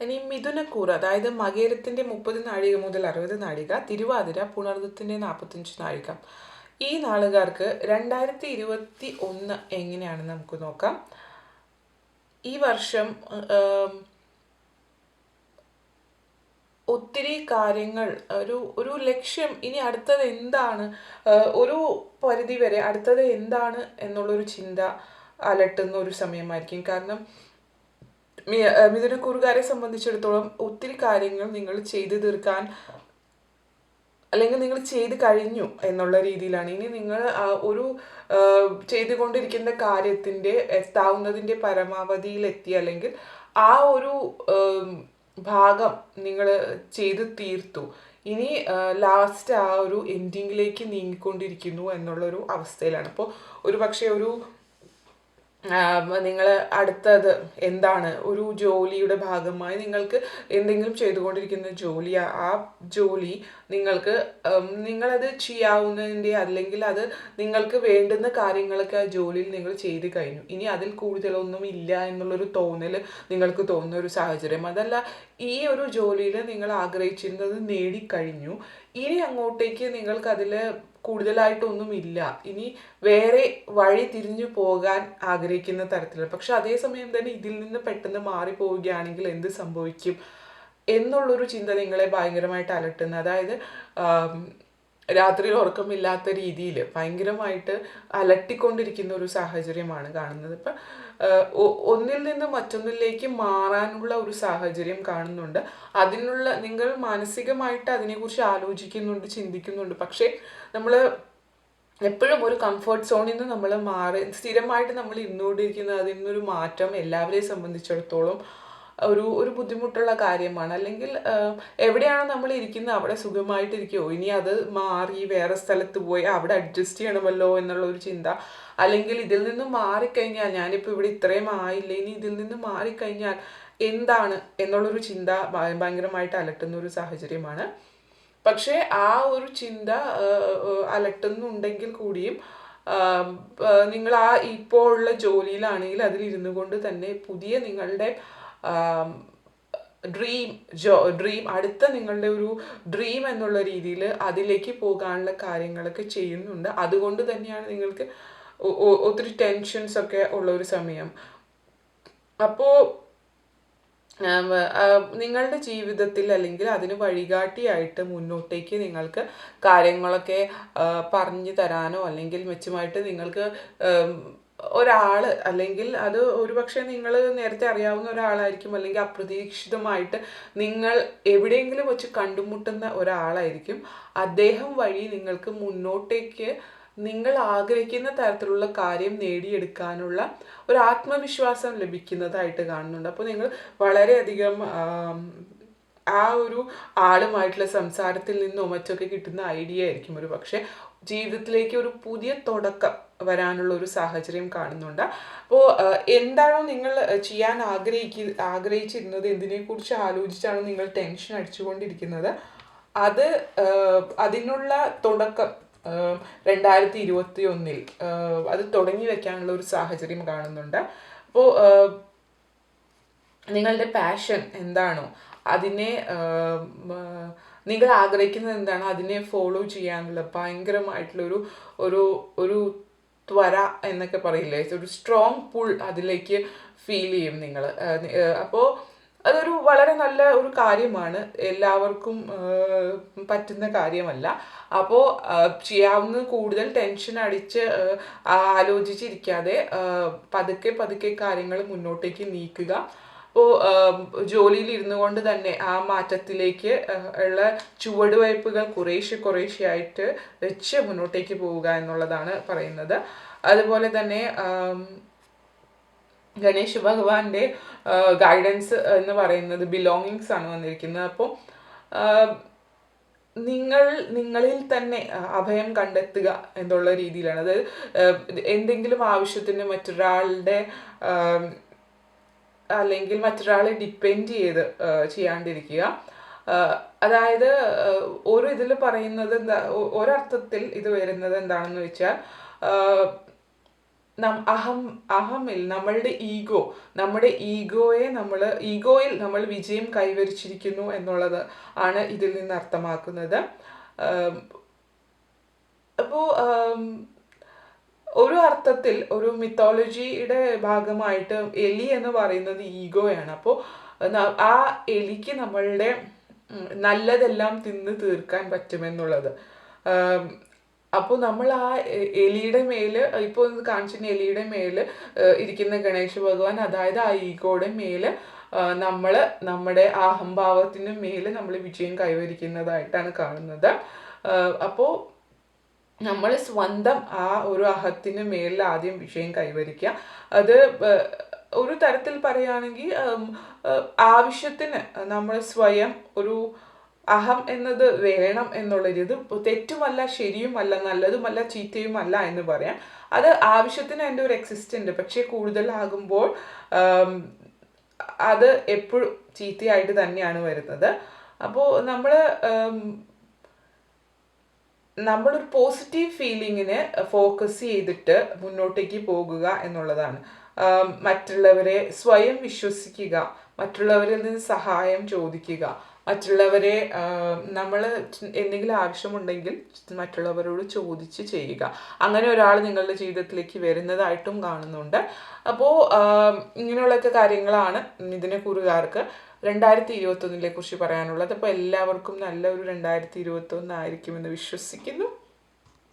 ഇനി മിഥുനക്കൂറ് അതായത് മകേരത്തിന്റെ മുപ്പത് നാഴിക മുതൽ അറുപത് നാഴിക തിരുവാതിര പുണർദത്തിന്റെ നാൽപ്പത്തഞ്ച് നാഴിക. ഈ നാളുകാർക്ക് രണ്ടായിരത്തി ഇരുപത്തി ഒന്ന് എങ്ങനെയാണെന്ന് നമുക്ക് നോക്കാം. ഈ വർഷം ഒത്തിരി കാര്യങ്ങൾ ഒരു ഒരു ലക്ഷ്യം ഇനി അടുത്തത് എന്താണ് ഒരു പരിധി വരെ അടുത്തത് എന്താണ് എന്നുള്ളൊരു ചിന്ത അലട്ടുന്ന ഒരു സമയമായിരിക്കും. കാരണം മിഥുനക്കൂറുകാരെ സംബന്ധിച്ചിടത്തോളം ഒത്തിരി കാര്യങ്ങൾ നിങ്ങൾ ചെയ്തു തീർക്കാൻ അല്ലെങ്കിൽ നിങ്ങൾ ചെയ്ത് കഴിഞ്ഞു എന്നുള്ള രീതിയിലാണ്. ഇനി നിങ്ങൾ ഒരു ചെയ്തുകൊണ്ടിരിക്കുന്ന കാര്യത്തിന്റെ എത്താവുന്നതിന്റെ പരമാവധിയിലെത്തി അല്ലെങ്കിൽ ആ ഒരു ഭാഗം നിങ്ങൾ ചെയ്ത് തീർത്തു. ഇനി ലാസ്റ്റ് ആ ഒരു എൻഡിങ്ങിലേക്ക് നീങ്ങിക്കൊണ്ടിരിക്കുന്നു എന്നുള്ളൊരു അവസ്ഥയിലാണ്. അപ്പോൾ ഒരു പക്ഷേ ഒരു നിങ്ങൾ അടുത്തത് എന്താണ്? ഒരു ജോലിയുടെ ഭാഗമായി നിങ്ങൾക്ക് എന്തെങ്കിലും ചെയ്തുകൊണ്ടിരിക്കുന്ന ജോലി ആ ജോലി നിങ്ങൾക്ക് നിങ്ങളത് ചെയ്യാവുന്നതിന്റെ അല്ലെങ്കിൽ അത് നിങ്ങൾക്ക് വേണ്ടുന്ന കാര്യങ്ങളൊക്കെ ആ ജോലിയിൽ നിങ്ങൾ ചെയ്ത് കഴിഞ്ഞു. ഇനി അതിൽ കൂടുതലൊന്നും ഇല്ല എന്നുള്ളൊരു തോന്നൽ നിങ്ങൾക്ക് തോന്നുന്ന ഒരു സാഹചര്യം. അതല്ല ഈ ഒരു ജോലിയിൽ നിങ്ങൾ ആഗ്രഹിച്ചിരുന്നത് നേടിക്കഴിഞ്ഞു. ഇനി അങ്ങോട്ടേക്ക് നിങ്ങൾക്കതിൽ കൂടുതലായിട്ടൊന്നും ഇല്ല ഇനി വേറെ വഴി തിരിഞ്ഞു പോകാൻ ആഗ്രഹിക്കുന്ന തരത്തിലുള്ള പക്ഷെ അതേസമയം തന്നെ ഇതിൽ നിന്ന് പെട്ടെന്ന് മാറിപ്പോവുകയാണെങ്കിൽ എന്ത് സംഭവിക്കും? എന്നുള്ളൊരു ചിന്ത നിങ്ങളെ ഭയങ്കരമായിട്ട് അലട്ടുന്ന അതായത് രാത്രിയിൽ ഉറക്കമില്ലാത്ത രീതിയിൽ ഭയങ്കരമായിട്ട് അലട്ടിക്കൊണ്ടിരിക്കുന്ന ഒരു സാഹചര്യമാണ് കാണുന്നത്. ഇപ്പം ഒന്നിൽ നിന്ന് മറ്റൊന്നിലേക്ക് മാറാനുള്ള ഒരു സാഹചര്യം കാണുന്നുണ്ട്. അതിനുള്ള നിങ്ങൾ മാനസികമായിട്ട് അതിനെക്കുറിച്ച് ആലോചിക്കുന്നുണ്ട് ചിന്തിക്കുന്നുണ്ട്. പക്ഷേ നമ്മൾ എപ്പോഴും ഒരു കംഫർട്ട് സോണിൽ നിന്ന് നമ്മൾ മാറി സ്ഥിരമായിട്ട് നമ്മൾ ഇന്നുകൊണ്ടിരിക്കുന്ന അതിൽ നിന്നൊരു മാറ്റം എല്ലാവരെയും സംബന്ധിച്ചിടത്തോളം ഒരു ഒരു ബുദ്ധിമുട്ടുള്ള കാര്യമാണ്. അല്ലെങ്കിൽ എവിടെയാണ് നമ്മൾ ഇരിക്കുന്നത് അവിടെ സുഖമായിട്ടിരിക്കുമോ ഇനി അത് മാറി വേറെ സ്ഥലത്ത് പോയി അവിടെ അഡ്ജസ്റ്റ് ചെയ്യണമല്ലോ എന്നുള്ള ഒരു ചിന്ത. അല്ലെങ്കിൽ ഇതിൽ നിന്ന് മാറിക്കഴിഞ്ഞാൽ ഞാനിപ്പോൾ ഇവിടെ ഇത്രയും ആയില്ല ഇനി ഇതിൽ നിന്ന് മാറിക്കഴിഞ്ഞാൽ എന്താണ് എന്നുള്ളൊരു ചിന്ത ഭയ- ഭയങ്കരമായിട്ട് അലട്ടുന്ന ഒരു സാഹചര്യമാണ്. പക്ഷേ ആ ഒരു ചിന്ത അലട്ടുന്നുണ്ടെങ്കിൽ കൂടിയും നിങ്ങൾ ആ ഇപ്പോൾ ഉള്ള ജോലിയിലാണെങ്കിൽ അതിലിരുന്നു കൊണ്ട് തന്നെ പുതിയ നിങ്ങളുടെ ഡ്രീം ജോ ഡ്രീം അടുത്ത നിങ്ങളുടെ ഒരു ഡ്രീം എന്നുള്ള രീതിയിൽ അതിലേക്ക് പോകാനുള്ള കാര്യങ്ങളൊക്കെ ചെയ്യുന്നുണ്ട്. അതുകൊണ്ട് തന്നെയാണ് നിങ്ങൾക്ക് ഒത്തിരി ടെൻഷൻസ് ഒക്കെ ഉള്ള ഒരു സമയം. അപ്പോൾ നിങ്ങളുടെ ജീവിതത്തിൽ അല്ലെങ്കിൽ അതിന് വഴികാട്ടിയായിട്ട് മുന്നോട്ടേക്ക് നിങ്ങൾക്ക് കാര്യങ്ങളൊക്കെ പറഞ്ഞു തരാനോ അല്ലെങ്കിൽ മെച്ചമായിട്ട് നിങ്ങൾക്ക് ഉം, ഒരാൾ അല്ലെങ്കിൽ അത് ഒരുപക്ഷെ നിങ്ങൾ നേരത്തെ അറിയാവുന്ന ഒരാളായിരിക്കും അല്ലെങ്കിൽ അപ്രതീക്ഷിതമായിട്ട് നിങ്ങൾ എവിടെയെങ്കിലും വെച്ച് കണ്ടുമുട്ടുന്ന ഒരാളായിരിക്കും. അദ്ദേഹം വഴി നിങ്ങൾക്ക് മുന്നോട്ടേക്ക് നിങ്ങൾ ആഗ്രഹിക്കുന്ന തരത്തിലുള്ള കാര്യം നേടിയെടുക്കാനുള്ള ഒരു ആത്മവിശ്വാസം ലഭിക്കുന്നതായിട്ട് കാണുന്നുണ്ട്. അപ്പോൾ നിങ്ങൾ വളരെയധികം ആ ഒരു ആളുമായിട്ടുള്ള സംസാരത്തിൽ നിന്നോ മറ്റൊക്കെ കിട്ടുന്ന ഐഡിയ ആയിരിക്കും ഒരു പക്ഷേ ജീവിതത്തിലേക്ക് ഒരു പുതിയ തുടക്കം വരാനുള്ള ഒരു സാഹചര്യം കാണുന്നുണ്ട്. അപ്പോൾ എന്താണോ നിങ്ങൾ ചെയ്യാൻ ആഗ്രഹിക്ക ആഗ്രഹിച്ചിരുന്നത് എന്തിനെക്കുറിച്ച് ആലോചിച്ചാണോ നിങ്ങൾ ടെൻഷൻ അടിച്ചുകൊണ്ടിരിക്കുന്നത്? അത് അതിനുള്ള തുടക്കം രണ്ടായിരത്തി ഇരുപത്തി ഒന്നിൽ അത് തുടങ്ങി വെക്കാനുള്ള ഒരു സാഹചര്യം കാണുന്നുണ്ട്. അപ്പോൾ നിങ്ങളുടെ പാഷൻ എന്താണോ അതിനെ നിങ്ങൾ ആഗ്രഹിക്കുന്നത് എന്താണോ അതിനെ ഫോളോ ചെയ്യാനുള്ള ഭയങ്കരമായിട്ടുള്ള ഒരു ഒരു ഒരു ത്വര എന്നൊക്കെ പറയില്ലേ? ഒരു സ്ട്രോങ് പുൾ അതിലേക്ക് ഫീൽ ചെയ്യും നിങ്ങൾ അപ്പോൾ അതൊരു വളരെ നല്ല ഒരു കാര്യമാണ്. എല്ലാവർക്കും പറ്റുന്ന കാര്യമല്ല. അപ്പോൾ ചെയ്യാവുന്ന കൂടുതൽ ടെൻഷൻ അടിച്ച് ആലോചിച്ചിരിക്കാതെ പതുക്കെ പതുക്കെ കാര്യങ്ങൾ മുന്നോട്ടേക്ക് നീക്കുക. അപ്പോൾ ജോലിയിൽ ഇരുന്നു കൊണ്ട് തന്നെ ആ മാറ്റത്തിലേക്ക് ഉള്ള ചുവടുവയ്പ്പുകൾ കുറേശ്ശെ കുറേശ്ശെ ആയിട്ട് വെച്ച് മുന്നോട്ടേക്ക് പോവുക എന്നുള്ളതാണ് പറയുന്നത്. അതുപോലെ തന്നെ ഗണേഷ് ഭഗവാന്റെ ഗൈഡൻസ് എന്ന് പറയുന്നത് ബിലോങ്ങിങ്സ് ആണ് വന്നിരിക്കുന്നത്. അപ്പോൾ നിങ്ങൾ നിങ്ങളിൽ തന്നെ അഭയം കണ്ടെത്തുക എന്നുള്ള രീതിയിലാണ്. അതായത് എന്തെങ്കിലും ആവശ്യത്തിന് മറ്റൊരാളുടെ അല്ലെങ്കിൽ മറ്റൊരാളെ ഡിപ്പെൻഡ് ചെയ്ത് ചെയ്യാണ്ടിരിക്കുക. അതായത് ഓരോ ഇതിൽ പറയുന്നത് എന്താ ഒരർത്ഥത്തിൽ ഇത് വരുന്നത് എന്താണെന്ന് വെച്ചാൽ നം അഹം അഹമിൽ നമ്മളുടെ ഈഗോ നമ്മുടെ ഈഗോയെ നമ്മൾ ഈഗോയിൽ നമ്മൾ വിജയം കൈവരിച്ചിരിക്കുന്നു എന്നുള്ളത് ആണ് ഇതിൽ നിന്ന് അർത്ഥമാക്കുന്നത്. അപ്പോൾ ഒരു അർത്ഥത്തിൽ ഒരു മിത്തോളജിയുടെ ഭാഗമായിട്ട് എലി എന്ന് പറയുന്നത് ഈഗോയാണ്. അപ്പോൾ ആ എലിക്ക് നമ്മളുടെ നല്ലതെല്ലാം തിന്ന് തീർക്കാൻ പറ്റുമെന്നുള്ളത്. അപ്പോൾ നമ്മൾ ആ എലിയുടെ മേൽ ഇപ്പോൾ കാണിച്ചിന് എലിയുടെ മേൽ ഇരിക്കുന്ന ഗണേശ ഭഗവാൻ അതായത് ആ ഈഗോയുടെ മേൽ നമ്മൾ നമ്മുടെ ആ അഹംഭാവത്തിന് മേൽ നമ്മൾ വിജയം കൈവരിക്കുന്നതായിട്ടാണ് കാണുന്നത്. അപ്പോൾ നമ്മൾ സ്വന്തം ആ ഒരു അഹത്തിന് മേലിൽ ആദ്യം വിഷയം കൈവരിക്കുക. അത് ഒരു തരത്തിൽ പറയുകയാണെങ്കിൽ ആവശ്യത്തിന് നമ്മൾ സ്വയം ഒരു അഹം എന്നത് വേണം എന്നുള്ളത് ഇത് തെറ്റുമല്ല ശരിയുമല്ല നല്ലതുമല്ല ചീത്തയുമല്ല എന്ന് പറയാം. അത് ആവശ്യത്തിന് എന്റെ ഒരു എക്സിസ്റ്റന്റ് പക്ഷേ കൂടുതലാകുമ്പോൾ അത് എപ്പോഴും ചീത്തയായിട്ട് തന്നെയാണ് വരുന്നത്. അപ്പോൾ നമ്മൾ നമ്മളൊരു പോസിറ്റീവ് ഫീലിങ്ങിന് ഫോക്കസ് ചെയ്തിട്ട് മുന്നോട്ടേക്ക് പോകുക എന്നുള്ളതാണ്. മറ്റുള്ളവരെ സ്വയം വിശ്വസിക്കുക മറ്റുള്ളവരിൽ നിന്ന് സഹായം ചോദിക്കുക മറ്റുള്ളവരെ നമ്മൾ എന്തെങ്കിലും ആവശ്യമുണ്ടെങ്കിൽ മറ്റുള്ളവരോട് ചോദിച്ച് ചെയ്യുക. അങ്ങനെ ഒരാൾ നിങ്ങളുടെ ജീവിതത്തിലേക്ക് വരുന്നതായിട്ടും കാണുന്നുണ്ട്. അപ്പോൾ ഇങ്ങനെയുള്ളൊക്കെ കാര്യങ്ങളാണ് ഇതിനെ കുറുകാർക്ക് രണ്ടായിരത്തി ഇരുപത്തൊന്നിനെ കുറിച്ച് പറയാനുള്ളത്. അപ്പോൾ എല്ലാവർക്കും നല്ലൊരു രണ്ടായിരത്തി ഇരുപത്തൊന്ന് ആയിരിക്കുമെന്ന് വിശ്വസിക്കുന്നു.